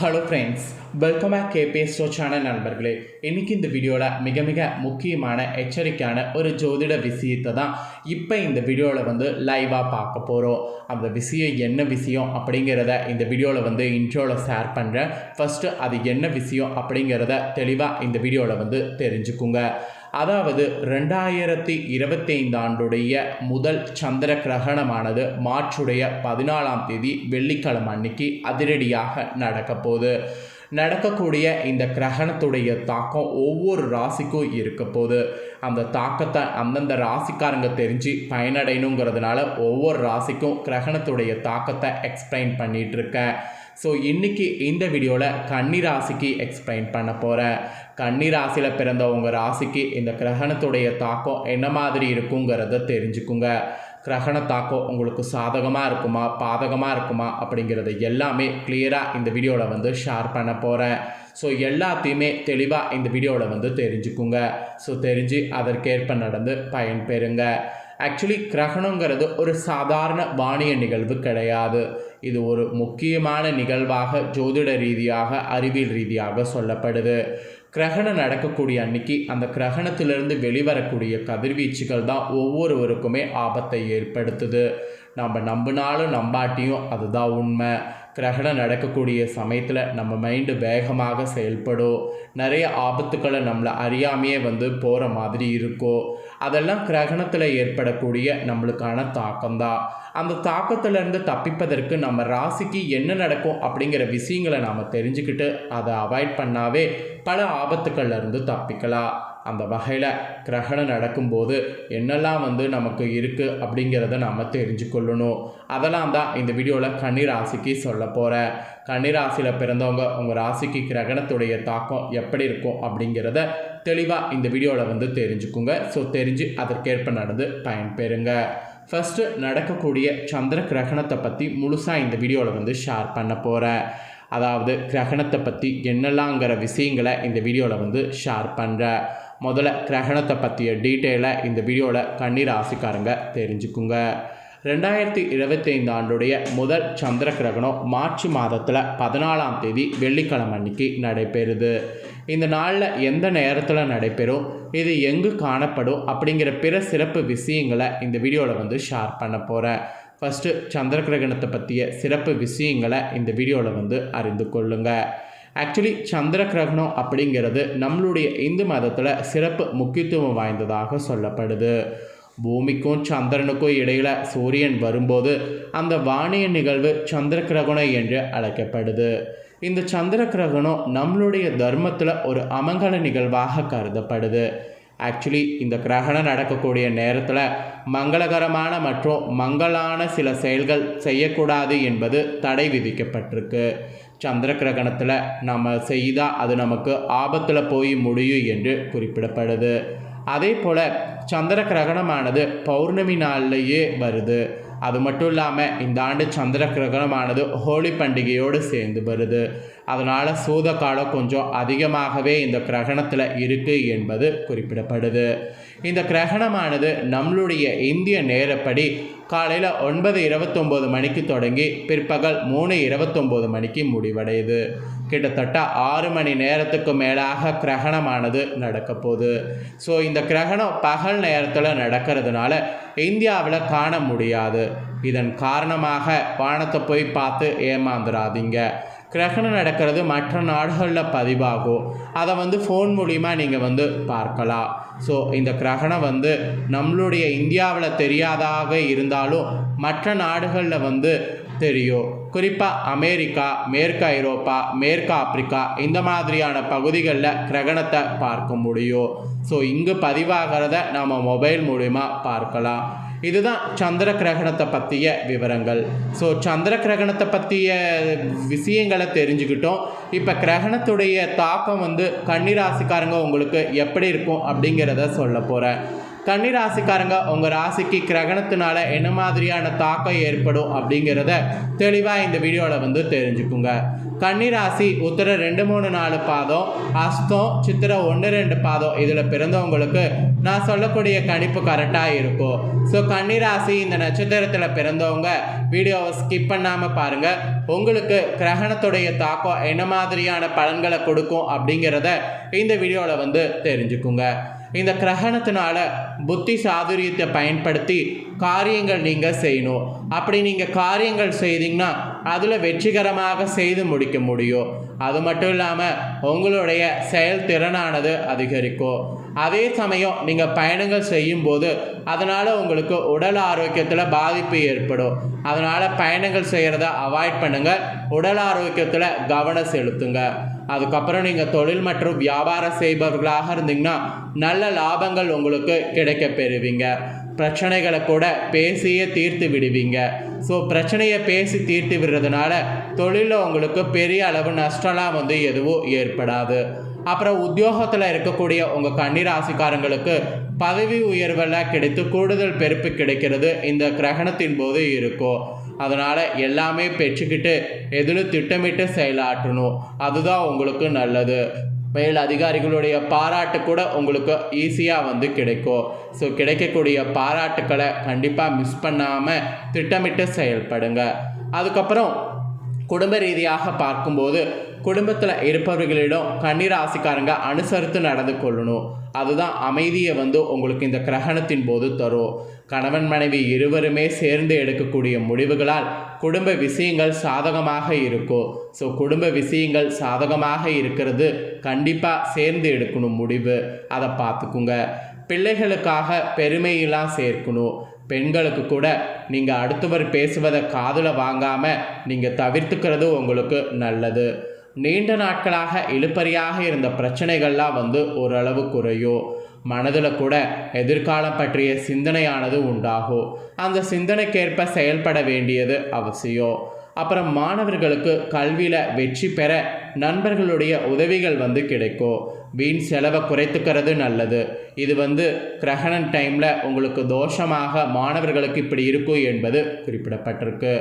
Hello friends welcome back KPS show channel நண்பர்களே. இன்றைக்கி இந்த வீடியோவில் மிக மிக முக்கியமான எச்சரிக்கையான ஒரு ஜோதிட விஷயத்தை தான் இப்போ இந்த வீடியோவில் வந்து லைவாக பார்க்க போகிறோம் அந்த விஷயம் என்ன விஷயம் அப்படிங்கிறத இந்த வீடியோவில் வந்து இன்ட்ரோவில் ஷேர் பண்ணுறேன் ஃபஸ்ட்டு அது என்ன விஷயம் அப்படிங்கிறத தெளிவாக இந்த வீடியோவில் வந்து தெரிஞ்சுக்குங்க. அதாவது ரெண்டாயிரத்தி இருபத்தைந்து ஆண்டுடைய முதல் சந்திர கிரகணமானது மார்ச்சுடைய பதினாலாம் தேதி வெள்ளிக்கிழமை அன்னைக்கு அதிரடியாக நடக்கப்போகுது நடக்கக்கூடிய இந்த கிரகணத்துடைய தாக்கம் ஒவ்வொரு ராசிக்கும் இருக்க போது அந்த தாக்கத்தை அந்தந்த ராசிக்காரங்க தெரிஞ்சு பயனடையணுங்கிறதுனால ஒவ்வொரு ராசிக்கும் கிரகணத்துடைய தாக்கத்தை எக்ஸ்பிளைன் பண்ணிகிட்ருக்கேன் ஸோ இன்றைக்கி இந்த வீடியோவில் கன்னி ராசிக்கு எக்ஸ்பிளைன் பண்ண போகிறேன் கன்னி ராசியில் பிறந்த உங்கள் ராசிக்கு இந்த கிரகணத்துடைய தாக்கம் என்ன மாதிரி இருக்குங்கிறத தெரிஞ்சுக்குங்க. கிரகண தாக்கம் உங்களுக்கு சாதகமாக இருக்குமா பாதகமாக இருக்குமா அப்படிங்கிறத எல்லாமே கிளியராக இந்த வீடியோவில் வந்து ஷேர் பண்ண போகிறேன் ஸோ எல்லாத்தையுமே தெளிவாக இந்த வீடியோவில் வந்து தெரிஞ்சுக்குங்க. ஸோ தெரிஞ்சு அதற்கேற்ப நடந்து பயன்பெறுங்க. ஆக்சுவலி கிரகணங்கிறது ஒரு சாதாரண வானிய நிகழ்வு கிடையாது. இது ஒரு முக்கியமான நிகழ்வாக ஜோதிட ரீதியாக அறிவியல் ரீதியாக சொல்லப்படுது. கிரகணம் நடக்கக்கூடிய அன்னைக்கு அந்த கிரகணத்திலிருந்து வெளிவரக்கூடிய கதிர்வீச்சுகள் தான் ஒவ்வொருவருக்குமே ஆபத்தை ஏற்படுத்துது. நம்ம நம்பினாலும் நம்பாட்டியும் அதுதான் உண்மை. கிரகணம் நடக்கக்கூடிய சமயத்தில் நம்ம மைண்டு வேகமாக செயல்படும். நிறைய ஆபத்துக்களை நம்மளை அறியாமையே வந்து போகிற மாதிரி இருக்கும். அதெல்லாம் கிரகணத்தில் ஏற்படக்கூடிய நம்மளுக்கான தாக்கம்தான் அந்த தாக்கத்திலேருந்து தப்பிப்பதற்கு நம்ம ராசிக்கு என்ன நடக்கும் அப்படிங்கிற விஷயங்களை நாம் தெரிஞ்சுக்கிட்டு அதை அவாய்ட் பண்ணாவே பல ஆபத்துக்கள்லேருந்து தப்பிக்கலாம். அந்த வகையில் கிரகணம் நடக்கும்போது என்னெல்லாம் வந்து நமக்கு இருக்குது அப்படிங்கிறத நாம் தெரிஞ்சுக்கொள்ளணும். அதெல்லாம் தான் இந்த வீடியோவில் கன்னி ராசிக்கு சொல்ல போகிறேன் கன்னி ராசியில் பிறந்தவங்க உங்கள் ராசிக்கு கிரகணத்துடைய தாக்கம் எப்படி இருக்கும் அப்படிங்கிறத தெளிவாக இந்த வீடியோவில் வந்து தெரிஞ்சுக்குங்க. ஸோ தெரிஞ்சு அதற்கேற்ப நடந்து பயன்பெறுங்க. ஃபஸ்ட்டு நடக்கக்கூடிய சந்திர கிரகணத்தை பற்றி முழுசாக இந்த வீடியோவில் வந்து ஷேர் பண்ண போகிறேன் அதாவது கிரகணத்தை பற்றி என்னெல்லாங்கிற விஷயங்களை இந்த வீடியோவில் வந்து ஷேர் பண்ணுறேன் முதல்ல கிரகணத்தை பற்றிய டீட்டெயிலை இந்த வீடியோவில் கண்ணீர் ஆசிக்காரங்க தெரிஞ்சுக்குங்க. ரெண்டாயிரத்தி இருபத்தைந்து ஆண்டுடைய முதல் சந்திர கிரகணம் மார்ச் மாதத்தில் பதினாலாம் தேதி வெள்ளிக்கிழமை அன்னைக்கு நடைபெறுது. இந்த நாளில் எந்த நேரத்தில் நடைபெறும் இது எங்கு காணப்படும் அப்படிங்கிற பிற சிறப்பு விஷயங்களை இந்த வீடியோவில் வந்து ஷேர் பண்ண போகிறேன் ஃபஸ்ட்டு சந்திர கிரகணத்தை பற்றிய சிறப்பு விஷயங்களை இந்த வீடியோவில் வந்து அறிந்து கொள்ளுங்கள் ஆக்சுவலி சந்திர கிரகணம் அப்படிங்கிறது நம்மளுடைய இந்து மதத்தில் சிறப்பு முக்கியத்துவம் வாய்ந்ததாக சொல்லப்படுது. பூமிக்கும் சந்திரனுக்கும் இடையில் சூரியன் வரும்போது அந்த வானிய நிகழ்வு சந்திர கிரகணம் என்று அழைக்கப்படுது. இந்த சந்திர கிரகணம் நம்மளுடைய தர்மத்தில் ஒரு அமங்கல நிகழ்வாக கருதப்படுது. ஆக்சுவலி இந்த கிரகணம் நடக்கக்கூடிய நேரத்தில் மங்களகரமான மற்றும் மங்களான சில செயல்கள் செய்யக்கூடாது என்பது தடை விதிக்கப்பட்டிருக்கு. சந்திர கிரகணத்தில் நம்ம செய்தால் அது நமக்கு ஆபத்தில் போய் முடியும் என்று குறிப்பிடப்படுது. அதே போல் சந்திர கிரகணமானது பௌர்ணமி நாள்லேயே வருது. அது மட்டும் இல்லாமல் இந்த ஆண்டு சந்திர கிரகணமானது ஹோலி பண்டிகையோடு சேர்ந்து வருது. அதனால் சூத காலம் கொஞ்சம் அதிகமாகவே இந்த கிரகணத்தில் இருக்குது என்பது குறிப்பிடப்படுது. இந்த கிரகணமானது நம்மளுடைய இந்திய நேரப்படி காலையில் ஒன்பது இருபத்தொம்போது மணிக்கு தொடங்கி பிற்பகல் மூணு இருபத்தொம்போது மணிக்கு முடிவடையுது. கிட்டத்தட்ட ஆறு மணி நேரத்துக்கு மேலாக கிரகணமானது நடக்க போகுது. ஸோ இந்த கிரகணம் பகல் நேரத்தில் நடக்கிறதுனால இந்தியாவில் காண முடியாது. இதன் காரணமாக வானத்தை போய் பார்த்து ஏமாந்துடாதீங்க கிரகணம் நடக்கிறது மற்ற நாடுகளில் பதிவாகும். அதை வந்து ஃபோன் மூலிமா நீங்கள் வந்து பார்க்கலாம். ஸோ இந்த கிரகணம் வந்து நம்மளுடைய இந்தியாவில் தெரியாதாக இருந்தாலும் மற்ற நாடுகளில் வந்து தெரியும். குறிப்பாக அமெரிக்கா மேற்கு ஐரோப்பா மேற்கு ஆப்பிரிக்கா இந்த மாதிரியான பகுதிகளில் கிரகணத்தை பார்க்க முடியும். ஸோ இங்கு பதிவாகிறத நம்ம மொபைல் மூலிமா பார்க்கலாம். இதுதான் சந்திர கிரகணத்தை பற்றிய விவரங்கள். ஸோ சந்திர கிரகணத்தை பற்றிய விஷயங்களை தெரிஞ்சுக்கிட்டோம். இப்போ கிரகணத்துடைய தாக்கம் வந்து கன்னிராசிக்காரங்க உங்களுக்கு எப்படி இருக்கும் அப்படிங்கிறத சொல்ல போகிறேன் கன்னி ராசிக்காரங்க உங்கள் ராசிக்கு கிரகணத்தினால என்ன மாதிரியான தாக்கம் ஏற்படும் அப்படிங்கிறத தெளிவாக இந்த வீடியோவில் வந்து தெரிஞ்சுக்குங்க. கன்னி ராசி உத்தர ரெண்டு மூணு நாலு பாதம் அஸ்தம் சித்திர ஒன்று ரெண்டு பாதம் இதில் பிறந்தவங்களுக்கு நான் சொல்லக்கூடிய கணிப்பு கரெக்டாக இருக்கும். ஸோ கன்னி ராசி இந்த நட்சத்திரத்தில் பிறந்தவங்க வீடியோவை ஸ்கிப் பண்ணாமல் பாருங்கள் உங்களுக்கு கிரகணத்துடைய தாக்கம் என்ன மாதிரியான பலன்களை கொடுக்கும் அப்படிங்கிறத இந்த வீடியோவில் வந்து தெரிஞ்சுக்குங்க. இந்த கிரகணத்தினால புத்தி சாதுரியத்தை பயன்படுத்தி காரியங்கள் நீங்கள் செய்யணும். அப்படி நீங்கள் காரியங்கள் செய்தீங்கன்னா அதில் வெற்றிகரமாக செய்து முடிக்க முடியும். அது மட்டும் இல்லாமல் உங்களுடைய செயல்திறனானது அதிகரிக்கும். அதே சமயம் நீங்கள் பயணங்கள் செய்யும்போது அதனால் உங்களுக்கு உடல் ஆரோக்கியத்தில் பாதிப்பு ஏற்படும். அதனால் பயணங்கள் செய்கிறத அவாய்ட் பண்ணுங்கள் உடல் ஆரோக்கியத்தில் கவனம் செலுத்துங்க. அதுக்கப்புறம் நீங்கள் தொழில் மற்றும் வியாபாரம் செய்பவர்களாக இருந்தீங்கன்னா நல்ல லாபங்கள் உங்களுக்கு கிடைக்க பெறுவீங்க. பிரச்சனைகளை கூட பேசியே தீர்த்து விடுவீங்க. ஸோ பிரச்சனையை பேசி தீர்த்து விடுறதுனால தொழிலில் உங்களுக்கு பெரிய அளவு நஷ்டம்லாம் வந்து எதுவும் ஏற்படாது. அப்புறம் உத்தியோகத்தில் இருக்கக்கூடிய உங்கள் கன்னிராசிக்காரங்களுக்கு பதவி உயர்வெல்லாம் கிடைத்து கூடுதல் பெருப்பு கிடைக்கிறது இந்த கிரகணத்தின் போது இருக்கும். அதனால் எல்லாமே பெற்றுக்கிட்டு எதில் திட்டமிட்டு செயலாற்றணும். அதுதான் உங்களுக்கு நல்லது. மேல் அதிகாரிகளுடைய பாராட்டு கூட உங்களுக்கு ஈஸியாக வந்து கிடைக்கும். ஸோ கிடைக்கக்கூடிய பாராட்டுக்களை கண்டிப்பாக மிஸ் பண்ணாமல் திட்டமிட்டு செயல்படுங்க. அதுக்கப்புறம் குடும்ப ரீதியாக பார்க்கும்போது குடும்பத்தில் இருப்பவர்களிடம் கன்னிராசிக்காரங்க அனுசரித்து நடந்து கொள்ளணும். அதுதான் அமைதியை வந்து உங்களுக்கு இந்த கிரகணத்தின் போது தரும். கணவன் மனைவி இருவருமே சேர்ந்து எடுக்கக்கூடிய முடிவுகளால் குடும்ப விஷயங்கள் சாதகமாக இருக்கும். ஸோ குடும்ப விஷயங்கள் சாதகமாக இருக்கிறது. கண்டிப்பாக சேர்ந்து எடுக்கணும் முடிவு. அதை பார்த்துக்குங்க. பிள்ளைகளுக்காக பெருமையெல்லாம் சேர்க்கணும். பெண்களுக்கு கூட நீங்கள் அடுத்தவர் பேசுவதை காதில் வாங்காமல் நீங்கள் தவிர்த்துக்கிறது உங்களுக்கு நல்லது. நீண்ட நாட்களாக இழுப்பறியாக இருந்த பிரச்சனைகள்லாம் வந்து ஓரளவு குறையும் மனதில் கூட எதிர்காலம் பற்றிய சிந்தனையானது உண்டாகும் அந்த சிந்தனைக்கேற்ப செயல்பட வேண்டியது அவசியம் அப்புறம் மாணவர்களுக்கு கல்வியில் வெற்றி பெற நண்பர்களுடைய உதவிகள் வந்து கிடைக்கும் வீண் செலவை குறைத்துக்கிறது நல்லது. இது வந்து கிரகணன் டைமில் உங்களுக்கு தோஷமாக மாணவர்களுக்கு இப்படி இருக்கும் என்பது குறிப்பிடப்பட்டிருக்கு.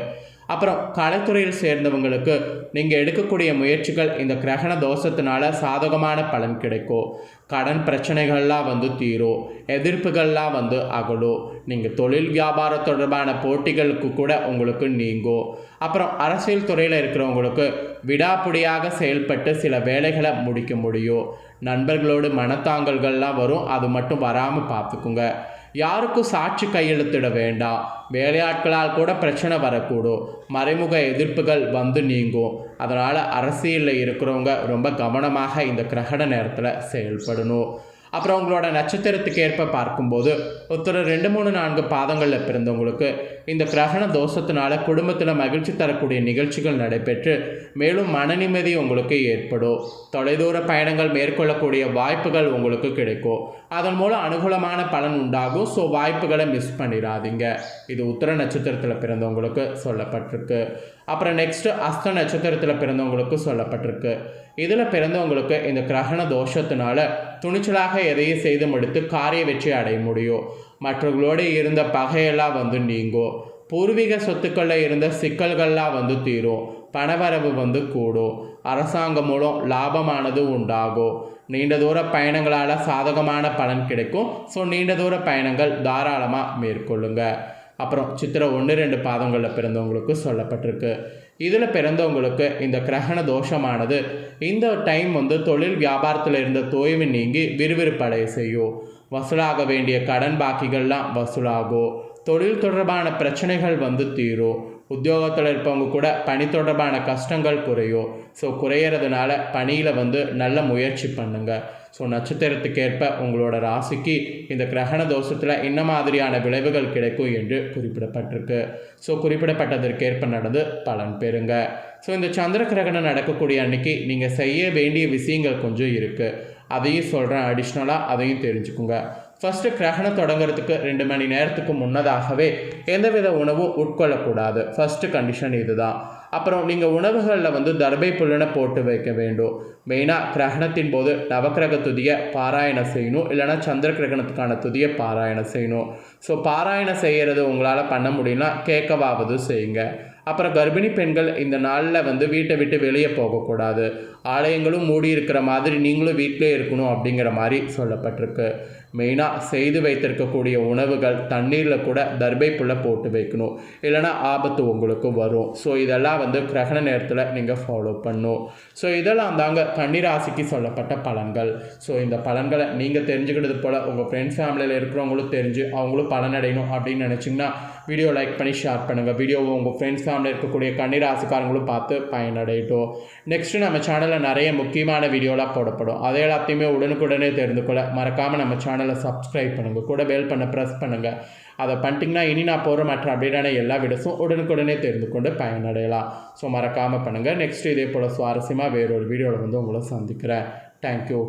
அப்புறம் கலைத்துறையில் சேர்ந்தவங்களுக்கு நீங்கள் எடுக்கக்கூடிய முயற்சிகள் இந்த கிரகண தோஷத்தினால சாதகமான பலன் கிடைக்கும். கடன் பிரச்சனைகள்லாம் வந்து தீரும். எதிர்ப்புகள்லாம் வந்து அகலும். நீங்கள் தொழில் வியாபாரம் தொடர்பான போட்டிகளுக்கு கூட உங்களுக்கு நீங்கும். அப்புறம் அரசியல் துறையில் இருக்கிறவங்களுக்கு விடாப்புடியாக செயல்பட்டு சில வேலைகளை முடிக்க முடியும். நண்பர்களோடு மனத்தாங்கல்கள்லாம் வரும். அது மட்டும் வராமல் பார்த்துக்குங்க. யாருக்கும் சாட்சி கையெழுத்திட வேண்டாம் வேலையாட்களால் கூட பிரச்சனை வரக்கூடும். மறைமுக எதிர்ப்புகள் வந்து நீங்கும். அதனால் அரசியலில் இருக்கிறவங்க ரொம்ப கவனமாக இந்த கிரகண நேரத்தில் செயல்படணும். அப்புறம் உங்களோட நட்சத்திரத்துக்கு ஏற்ப பார்க்கும்போது ஒருத்தர் ரெண்டு மூணு நான்கு பாதங்களில் பிறந்தவங்களுக்கு இந்த கிரகண தோஷத்தினால குடும்பத்தில் மகிழ்ச்சி தரக்கூடிய நிகழ்ச்சிகள் நடைபெற்று மேலும் மன நிம்மதி உங்களுக்கு ஏற்படும். தொலைதூர பயணங்கள் மேற்கொள்ளக்கூடிய வாய்ப்புகள் உங்களுக்கு கிடைக்கும். அதன் மூலம் அனுகூலமான பலன் உண்டாகும். ஸோ வாய்ப்புகளை மிஸ் பண்ணிடாதீங்க. இது உத்தர நட்சத்திரத்தில் பிறந்தவங்களுக்கு சொல்லப்பட்டிருக்கு. அப்புறம் நெக்ஸ்ட்டு அஸ்த நட்சத்திரத்தில் பிறந்தவங்களுக்கு சொல்லப்பட்டிருக்கு. இதில் பிறந்தவங்களுக்கு இந்த கிரகண தோஷத்தினால துணிச்சலாக எதையும் செய்து முடித்து காரிய வெற்றி அடைய முடியும். மற்றவர்களோடு இருந்த பகையெல்லாம் வந்து நீங்கும். பூர்வீக சொத்துக்களில் இருந்த சிக்கல்கள்லாம் வந்து தீரும். பணவரவு வந்து கூடும். அரசாங்கம் மூலம் லாபமானது உண்டாகும். நீண்ட தூர பயணங்களால் சாதகமான பலன் கிடைக்கும். ஸோ நீண்ட தூர பயணங்கள் தாராளமாக மேற்கொள்ளுங்கள் அப்புறம் சித்திரை ஒன்று ரெண்டு பாதங்களில் பிறந்தவங்களுக்கு சொல்லப்பட்டிருக்கு. இதில் பிறந்தவங்களுக்கு இந்த கிரகண தோஷமானது இந்த டைம் வந்து தொழில் வியாபாரத்தில் இருந்த தோய்வு நீங்கி விறுவிறுப்படைய செய்யும். வசூலாக வேண்டிய கடன் பாக்கிகள்லாம் வசூலாகும். தொழில் தொடர்பான பிரச்சனைகள் வந்து தீரும். உத்தியோகத்தில் இருப்பவங்க கூட பணி தொடர்பான கஷ்டங்கள் குறையும். ஸோ குறையிறதுனால பணியில் வந்து நல்ல முயற்சி பண்ணுங்கள் ஸோ நட்சத்திரத்துக்கேற்ப உங்களோட ராசிக்கு இந்த கிரகண தோஷத்தில் என்ன மாதிரியான விளைவுகள் கிடைக்கும் என்று குறிப்பிடப்பட்டிருக்கு. ஸோ குறிப்பிடப்பட்டதற்கேற்ப நடந்து பலன் பெறுங்க. ஸோ இந்த சந்திர கிரகணம் நடக்கக்கூடிய அன்னைக்கு நீங்கள் செய்ய வேண்டிய விஷயங்கள் கொஞ்சம் இருக்குது அதையும் சொல்கிறேன் அடிஷ்னலாக அதையும் தெரிஞ்சுக்குங்க. ஃபஸ்ட்டு கிரகணம் தொடங்குறதுக்கு ரெண்டு மணி நேரத்துக்கு முன்னதாகவே எந்தவித உணவும் உட்கொள்ளக்கூடாது. ஃபஸ்ட்டு கண்டிஷன் இதுதான். அப்புறம் நீங்கள் உணவுகளில் வந்து தர்பை புல்லனை போட்டு வைக்க வேண்டும். மெயினாக கிரகணத்தின் போது நவக்கிரக துதியை பாராயணம் செய்யணும். இல்லைன்னா சந்திர கிரகணத்துக்கான துதியை பாராயணம் செய்யணும். ஸோ பாராயணம் செய்கிறது உங்களால் பண்ண முடியும்னா கேட்கவாவது செய்யுங்க. அப்புறம் கர்ப்பிணி பெண்கள் இந்த நாளில் வந்து வீட்டை விட்டு வெளியே போகக்கூடாது. ஆலயங்களும் மூடி இருக்கிற மாதிரி நீங்களும் வீட்டிலே இருக்கணும் அப்படிங்கிற மாதிரி சொல்லப்பட்டிருக்கு. மெயினாக செய்து வைத்திருக்கக்கூடிய உணவுகள் தண்ணீரில் கூட தர்பை புல்லை போட்டு வைக்கணும். இல்லைனா ஆபத்து உங்களுக்கு வரும். ஸோ இதெல்லாம் வந்து கிரகண நேரத்தில் நீங்கள் ஃபாலோ பண்ணும் ஸோ இதெல்லாம் தாங்க கன்னிராசிக்கு சொல்லப்பட்ட பலன்கள். ஸோ இந்த பலன்களை நீங்கள் தெரிஞ்சுக்கிறது போல் உங்கள் ஃப்ரெண்ட்ஸ் ஃபேமிலியில் இருக்கிறவங்களும் தெரிஞ்சு அவங்களும் பலனடையணும் அப்படின்னு நினச்சிங்கன்னா வீடியோ லைக் பண்ணி ஷேர் பண்ணுங்கள் வீடியோவை உங்கள் ஃப்ரெண்ட்ஸ் ஃபேமிலியில் இருக்கக்கூடிய கன்னிராசிக்காரங்களும் பார்த்து பயனடையட்டும். நெக்ஸ்ட்டு நம்ம சேனலில் நிறைய முக்கியமான வீடியோலாம் போடப்படும். அதை எல்லாத்தையுமே உடனுக்குடனே தெரிந்து கொள்ள மறக்காமல் நம்ம சேனல் சேனலை சப்ஸ்கிரைப் பண்ணுங்கள் கூட பெல் பண்ண ப்ரெஸ் பண்ணுங்கள் அதை பண்ணிட்டிங்கன்னா இனி நான் போகிற மற்ற அப்டேட்டான எல்லா வீடியோஸும் உடனுக்குடனே தெரிந்து கொண்டு பயனடையலாம். ஸோ மறக்காமல் பண்ணுங்கள் நெக்ஸ்ட் இதே போல் சுவாரஸ்யமாக வேறொரு வீடியோவில் வந்து உங்களை சந்திக்கிறேன். தேங்க்யூ